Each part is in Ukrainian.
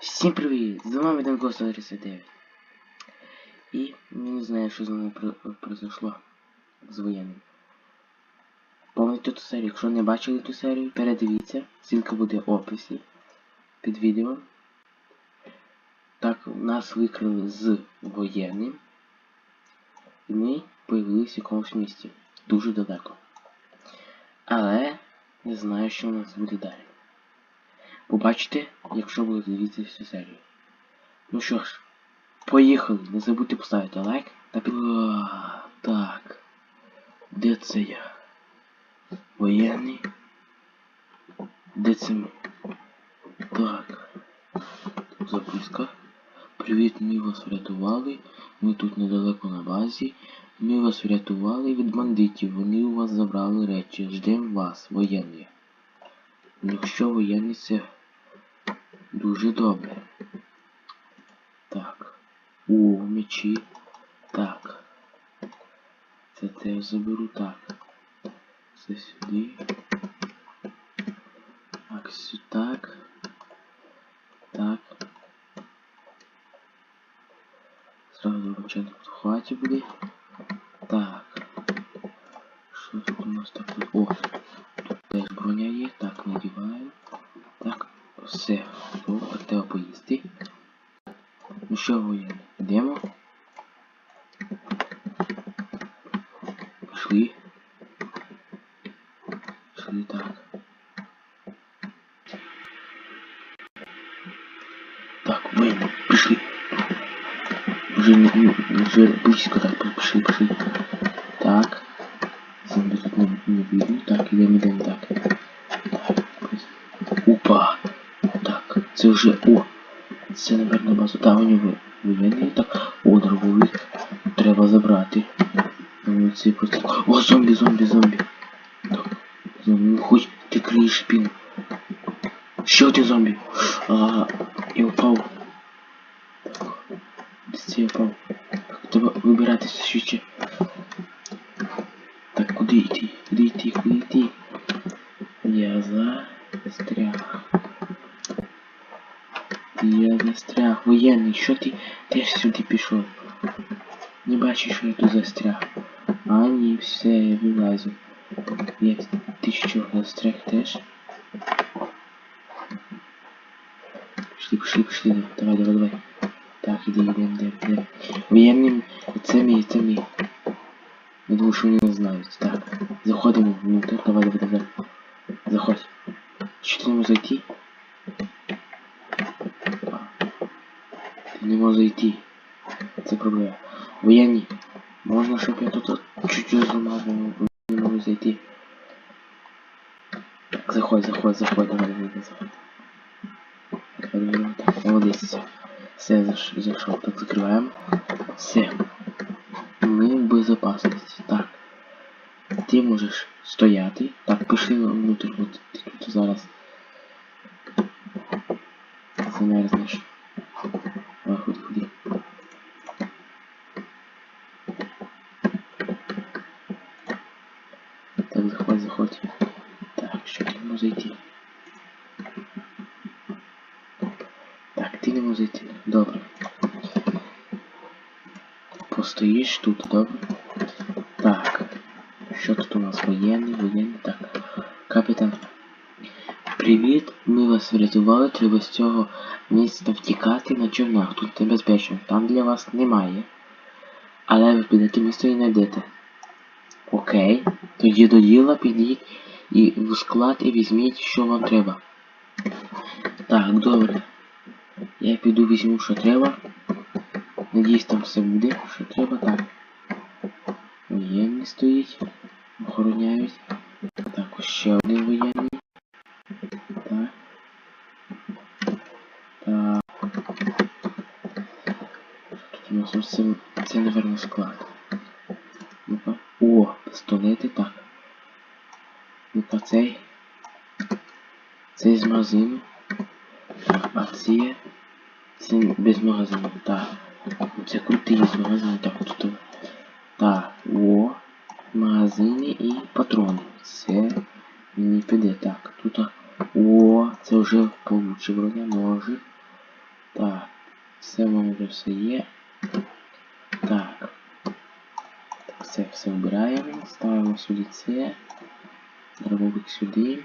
Всім привіт! З вами Денко 139. І я не знаю, що з нами про- произошло з воєнним. Помните ту серію, якщо не бачили ту серію, передивіться, ссылка буде в описі під відео. Так, нас викрили з воєнним. І ми появилися в якомусь місті. Дуже далеко. Але не знаю, що у нас буде далі. Побачите, якщо будете дивитися всю серію. Ну що ж, поїхали. Не забудьте поставити лайк та під... Так. Де це я? Воєнний? Де це ми? Так. Записка. Привіт, ми вас врятували. Ми тут недалеко на базі. Ми вас врятували від бандитів. Вони у вас забрали речі. Ждем вас, воєнні. Якщо воєнний це дуже добре. Так. О, мечі. Так. Це теж заберу так. Це сюди. Так, сюди. Так. Так. Сразу ручник в хваті буде. Так. Що тут у нас таке? О! Тут теж броня є. Так, надіваємо. Так, все. Добре, треба поїсти. Ну що, воєнний, йдемо? Пішли. Пішли так. Так, воєнний, пішли. Вже, не- вже близько так, пішли, пішли. Так. Зомби тут не, не видно. Так, ідемо, ідемо, це вже... О! Це, напевно, база. Так, у нього воєнний. Так. О, дробовик. Треба забрати. Ну, це просто... О, зомбі, зомбі, зомбі. Так. Зомбі, хоч ти криєш спину. Ще один зомбі. А, я впав. Це я впав. Так, треба вибиратися швидше. Я застряг. Воєнний, що ти теж сюди пішов? Не бачиш, що я тут застряг. А ні, все, я вилазю. Я ти що, застряг теж? Пішли, пішли, пішли. Давай, давай, давай. Так, іди, йдемо, йдемо, йдемо. Воєнним, це мій, це мій. Я думаю, що вони не знають. Так, заходимо внутрь. Давай, давай, давай. Заходь. Що ти можеш зайти? Ти не зайти. Це проблема. Воєнні. Можна, щоб я тут чуть-чуть зламав, бо не можу зайти. Так, заходь, заходь, давай, давай. Так, молодець. Все, заш, зайшов. Так, закриваємо. Все. Ми в безопасності. Так. Ти можеш стояти. Так, пішли внутрь, от ти тут зараз. Давай, Постоїш тут, добре? Так. Що тут у нас воєнний, воєнний, так. Капітан. Привіт, ми вас врятували, треба з цього місця втікати на човнах. Тут небезпечно, там для вас немає. Але ви підете місто і знайдете. Окей. Тоді до діла підіть і в склад і візьміть, що вам треба. Так, добре. Я піду візьму, що треба. Надіюсь, там все буде, що треба, так. Воєнний стоїть. Охороняють. Так, ось ще один воєнний. Так. Так. Тут у нас ось це, це, наверное, склад. Ну-ка. О, пістолети, так. Ну-ка, цей. Цей з магазину. А ці. Це без магазину, так. Це крутий з магазину, так, от тут. Так, о. Магазини і патрони. Це мені піде. Так, тут. О, це вже получше броня, ножик. Так, все в мене вже все є. Так. Так, все, все вбираємо, ставимо сюди це. Дробовик сюди.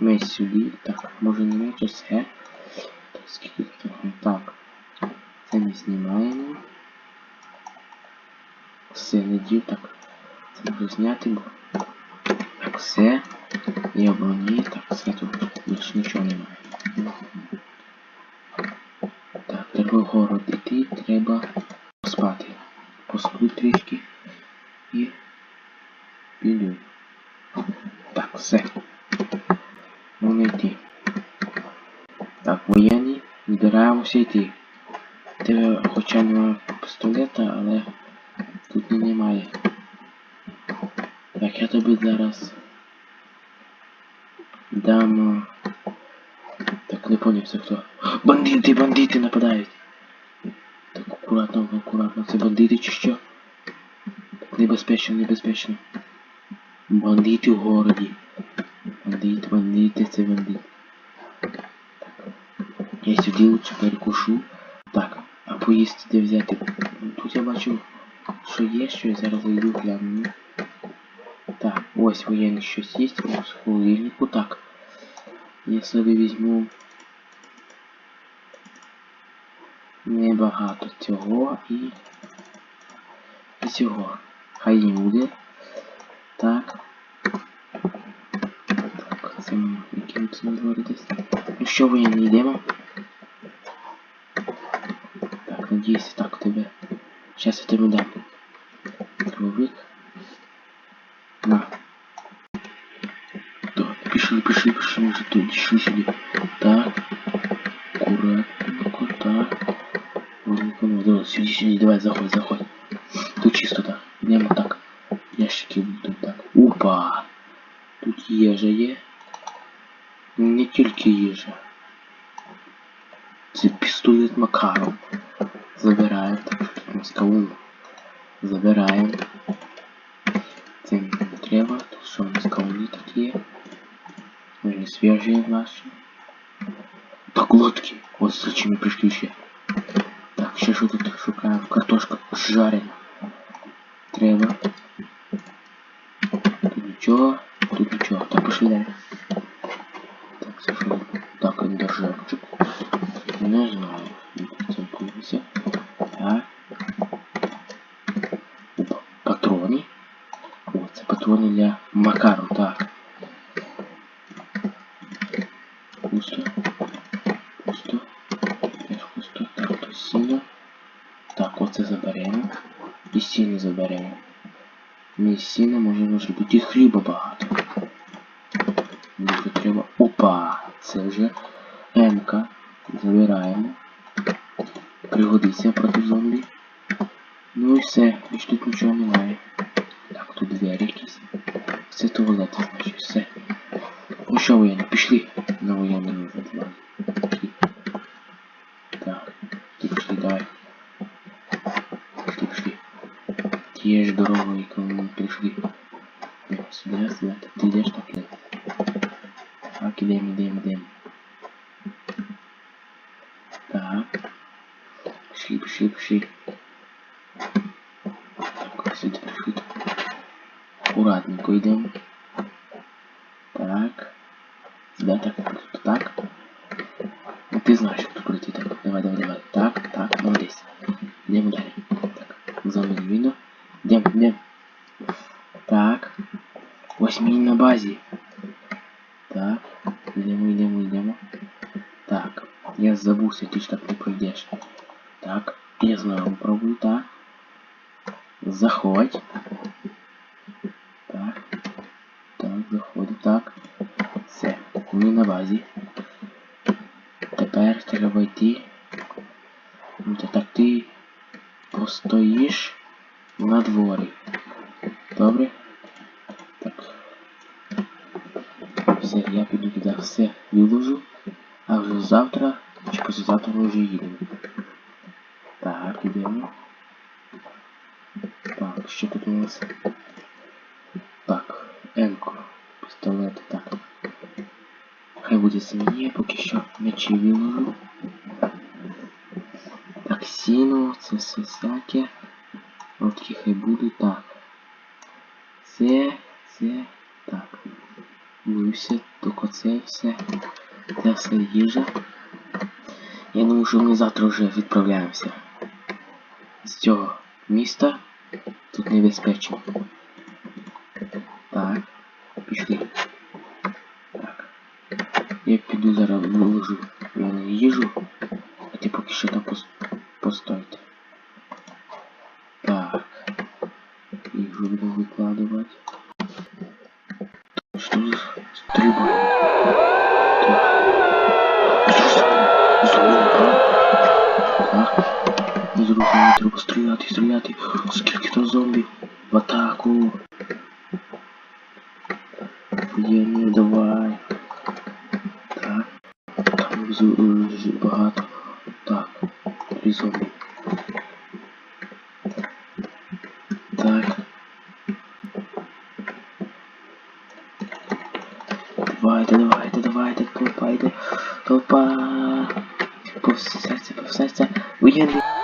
Меч сюди. Так, може не а все. Так, скільки? Так. Це ми знімаємо. Все, не дів, так. Це можу зняти. Так, все. Є броні, так, все тут більше нічого немає. Так, треба вгору йти, треба поспати. Посплю трішки і піду. Так, все. Можна йти. Так, воєнні, збираємося йти. Тебе хоча немає пістолета, але тут немає. Так, я тобі зараз дам. Так, не поняв це хто. Бандити, бандити нападають. Так, акуратно, акуратно. Це бандити чи що? Так, небезпечно, небезпечно. Бандити в городі. Бандити, бандити, це бандити. Так. Я сюди лучше перекушу. Поїсти де взяти? Тут я бачу, що є, що я зараз зайду гляну. Так, ось воєнний щось є, ось холодильнику. Так. Я собі візьму небагато цього і... цього. Хай їм буде. Так. Так, це ми яким це говоритись. Ну що ви йдемо? Так, надіюсь, так у тебе. Сейчас я тебе дам. Дробовик. На. Так, пішли, пішли, пішли, ми вже тут, дійшли сюди. Так. Аккуратненько, так. Ладненько, ну, давай, сюди, сюди, давай, заходь, заходь. Тут чисто так. Йдемо так. Ящики будуть так. Опа! Тут їжа є. Не тільки їжа. Це пістолет Макаров. Забираємо. Так, що тут маскаун. Забираємо. Це не треба. Тут що маскауни тут є. Вони свіжі наші. Так, лодки. Ось за чим ми прийшли ще. Так, ще що тут шукаємо? Картошка жарена. Треба. Тут нічого, тут нічого. Так, пошли далі. Так, це що? Так, ендержавчик. Не знаю. Це дивися. Так. Опа, патрони. Для Макару, так. Пусто. Пусто. Теж пусто. Так, то сіно. Так, оце заберемо. І сіно заберемо. Мій сіна може може бути і хліба багато. Дуже треба. Опа! Це вже М-ка. Забираємо. Пригодиться проти зомбі. Ну і все, більш тут нічого немає. Двері якісь. Це туалет, значить, все. Що, воєнні, пішли на воєнний визвати. Так, ти пішли, давай. Пішли, пішли. Тією ж дорогою, яку ми прийшли. Сюди, сюди. Ти йдеш так, іди. Так, ідемо, ідемо, ідемо. Так. Пішли, пішли, пішли. Так, сюди прийшли. Аккуратненько йдемо. Так. Сюди так, тут так. Ну ти знаєш, як тут пройти. Так, давай, давай, давай. Так, так, молодець. Йдемо далі. Так, за мною видно. Йдемо, йдемо. Так. Ось мій на базі. Так. Йдемо, йдемо, йдемо. Так. Я забувся, ти ж так не пройдеш. Так. Я знову пробую, так. Заходь. Так. Все. Ми на базі. Тепер треба йти. Ну, то так ти постоїш на дворі. Добре? Так. Все, я піду туди все виложу. А вже завтра чи післязавтра ми вже їдемо. Так, ідемо. Так, що тут у нас? Так, Енко. Пістолет, так. Буде сім'є, поки що мечі виложу. Так, сіно, це все всяке. От такі хай будуть. Так. Це, це, так. Боюся, тільки це все. Це все їжа. Я думаю, що ми завтра вже відправляємося. З цього міста. Тут небезпечно. Так. Пішли. Я піду зараз виложу в мене їжу. А ти поки що там пос... постойте. Так. Їжу буду викладувати. Що за? Не зрозуміло, треба стріляти, стріляти. Скільки там зомбі? В атаку. But Go Santa, go Santa. We can.